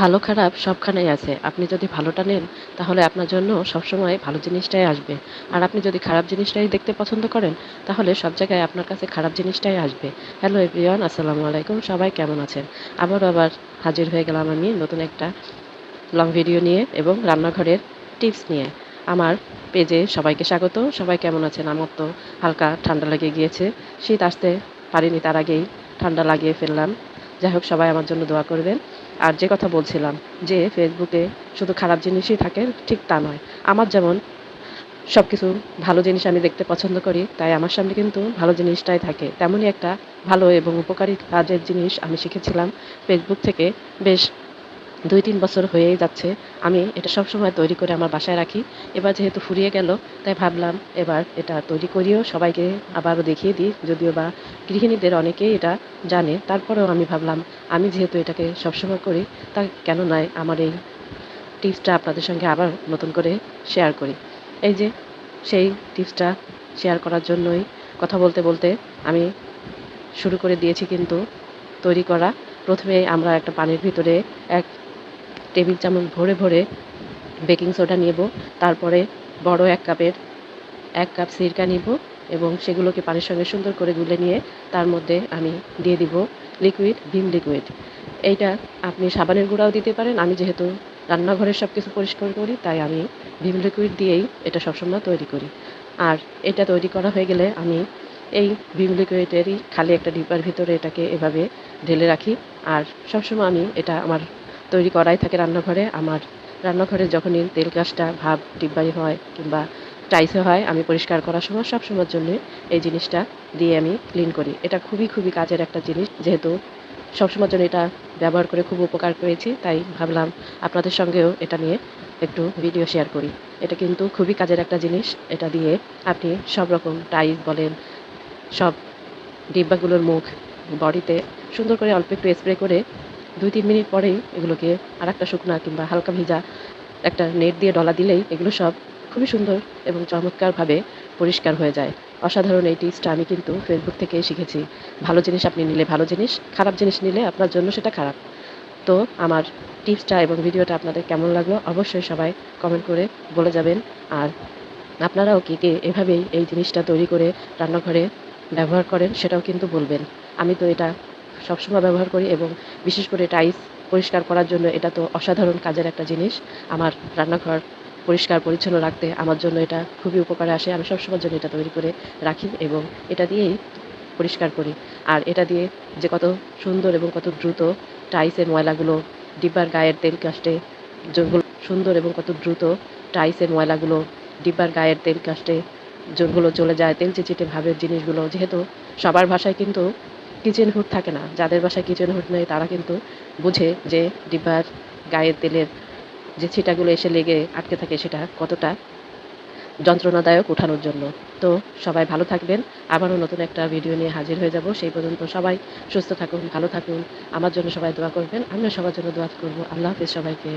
ভালো খারাপ সবখানেই আছে। আপনি যদি ভালোটা নেন, তাহলে আপনার জন্য সবসময় ভালো জিনিসটাই আসবে। আর আপনি যদি খারাপ জিনিসটাই দেখতে পছন্দ করেন, তাহলে সব জায়গায় আপনার কাছে খারাপ জিনিসটাই আসবে। হ্যালো এভরিওয়ান আসসালামু আলাইকুম, সবাই কেমন আছেন? আবারও আবার হাজির হয়ে গেলাম আমি নতুন একটা লং ভিডিও নিয়ে এবং রান্নাঘরের টিপস নিয়ে। আমার পেজে সবাইকে স্বাগত, সবাই কেমন আছেন? আমার তো হালকা ঠান্ডা লেগে গিয়েছে। শীত আসতে পারিনি, তার আগেই ঠান্ডা লাগিয়ে ফেললাম। যাই হোক, সবাই আমার জন্য দোয়া করবেন। আর যে কথা বলছিলাম, যে ফেসবুকে শুধু খারাপ জিনিসই থাকে, ঠিক তা নয়। আমার যেমন সব কিছু ভালো জিনিস আমি দেখতে পছন্দ করি, তাই আমার সামনে কিন্তু ভালো জিনিসটাই থাকে। তেমনই একটা ভালো এবং উপকারী কাজের জিনিস আমি শিখেছিলাম ফেসবুক থেকে। বেশ দুই তিন বছর হয়েই যাচ্ছে। আমি এটা সব সময় তৈরি করে আমার বাসায় রাখি। এবার যেহেতু ফুরিয়ে গেল, তাই ভাবলাম এবার এটা তৈরি করিও, সবাইকে আবারও দেখিয়ে দিই। যদিও বা গৃহিণীদের অনেকেই এটা জানে, তারপরেও আমি ভাবলাম, আমি যেহেতু এটাকে সবসময় করি, তা কেন নয় আমার এই টিপসটা আপনাদের সঙ্গে আবার নতুন করে শেয়ার করি। এই যে, সেই টিপসটা শেয়ার করার জন্যই কথা বলতে বলতে আমি শুরু করে দিয়েছি কিন্তু তৈরি করা। প্রথমে আমরা একটা পানির ভিতরে এক টেবিল চামচ ভরে ভরে বেকিং সোডা নেব, তারপরে বড় এক কাপের, এক কাপ সিরকা নিব এবং সেগুলোকে পানির সঙ্গে সুন্দর করে গুলে নিয়ে তার মধ্যে আমি দিয়ে দিব লিকুইড ভিম লিকুইড এইটা আপনি সাবানের গুঁড়াও দিতে পারেন। আমি যেহেতু রান্নাঘরের সব কিছু পরিষ্কার করি, তাই আমি ভিম লিকুইড দিয়েই এটা সবসময় তৈরি করি। আর এটা তৈরি করা হয়ে গেলে আমি এই ভিম লিকুইডেরই খালি একটা ডিপার ভিতরে এটাকে এভাবে ঢেলে রাখি। আর সবসময় আমি এটা আমার তৈরি করাই থাকে রান্নাঘরে। আমার রান্নাঘরে যখনই তেল গাছটা, ভাব ডিব্বাই হয় কিংবা টাইসে হয়, আমি পরিষ্কার করার সময় সব সময়ের জন্য এই জিনিসটা দিয়ে আমি ক্লিন করি। এটা খুবই খুবই কাজের একটা জিনিস, যেহেতু সবসময়ের জন্য এটা ব্যবহার করে খুব উপকার পেয়েছি, তাই ভাবলাম আপনাদের সঙ্গেও এটা নিয়ে একটু ভিডিও শেয়ার করি। এটা কিন্তু খুবই কাজের একটা জিনিস, এটা দিয়ে আপনি সব রকম টাইস বলেন, সব ডিব্বাগুলোর মুখ বডিতে সুন্দর করে অল্প একটু স্প্রে করে দুই তিন মিনিট পরেই এগুলোকে আর একটা শুকনা কিংবা হালকা ভিজা একটা নেট দিয়ে ডলা দিলেই এগুলো সব খুবই সুন্দর এবং চমৎকারভাবে পরিষ্কার হয়ে যায়। অসাধারণ এই টিপসটা আমি কিন্তু ফেসবুক থেকে শিখেছি। ভালো জিনিস আপনি নিলে ভালো জিনিস, খারাপ জিনিস নিলে আপনার জন্য সেটা খারাপ। তো আমার টিপসটা এবং ভিডিওটা আপনাদের কেমন লাগল অবশ্যই সবাই কমেন্ট করে বলে যাবেন। আর আপনারাও কে কে এভাবেই এই জিনিসটা তৈরি করে রান্নাঘরে ব্যবহার করেন সেটাও কিন্তু বলবেন। আমি তো এটা সবসময় ব্যবহার করি এবং বিশেষ করে টাইস পরিষ্কার করার জন্য এটা তো অসাধারণ কাজের একটা জিনিস। আমার রান্নাঘর পরিষ্কার, পরিচ্ছন্ন রাখতে আমার জন্য এটা খুবই উপকারে আসে। আমি সবসময়ের জন্য এটা তৈরি করে রাখি এবং এটা দিয়েই পরিষ্কার করি। আর এটা দিয়ে যে কত সুন্দর এবং কত দ্রুত টাইসের ময়লাগুলো ডিব্বার গায়ের তেল কাস্টে যেগুলো সুন্দর এবং কত দ্রুত টাইসের ময়লাগুলো ডিব্বার গায়ের তেল কাস্টে যেগুলো চলে যায়। তেল চিচিটে ভাবের জিনিসগুলো যেহেতু সবার ভাষায় কিন্তু কিচেন হুড থাকে না। যাদের বাসায় কিচেন হুড নেই, তারা কিন্তু বুঝে যে ডিব্বার গায়ের তেলের যে ছিটাগুলো এসে লেগে আটকে থাকে, সেটা কতটা যন্ত্রণাদায়ক ওঠানোর জন্য। তো সবাই ভালো থাকবেন। আবারও নতুন একটা ভিডিও নিয়ে হাজির হয়ে যাব। সেই পর্যন্ত সবাই সুস্থ থাকুন, ভালো থাকুন। আমার জন্য সবাই দোয়া করবেন। আমিও সবার জন্য দোয়া করব। আল্লাহ হাফিজ সবাইকে।